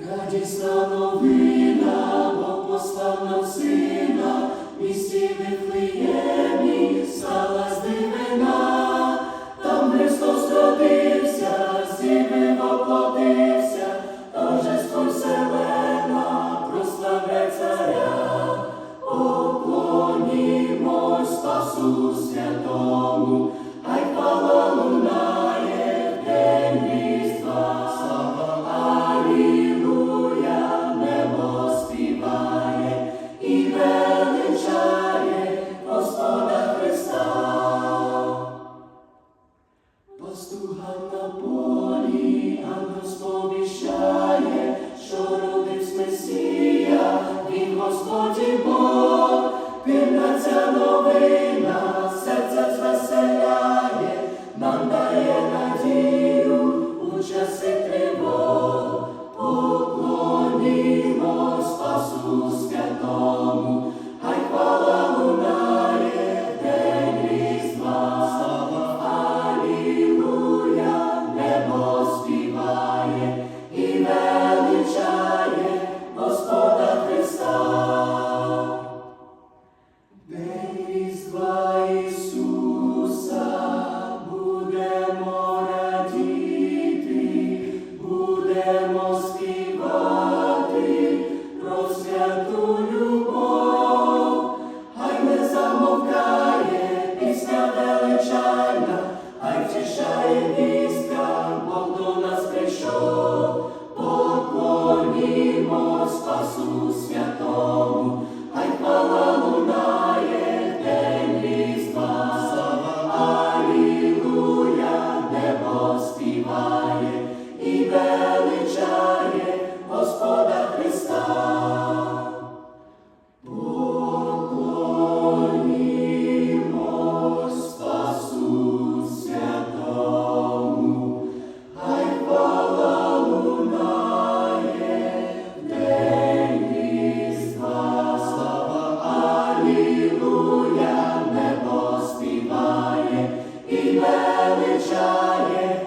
Радісна новина, Бог послав нам сина, і місті Вифлеємі стала здивина, там Христос родився, сіми воплотився, Торжество вселена, прославляй царя, поклонімось спасу. Духу Святого. Lord. величає.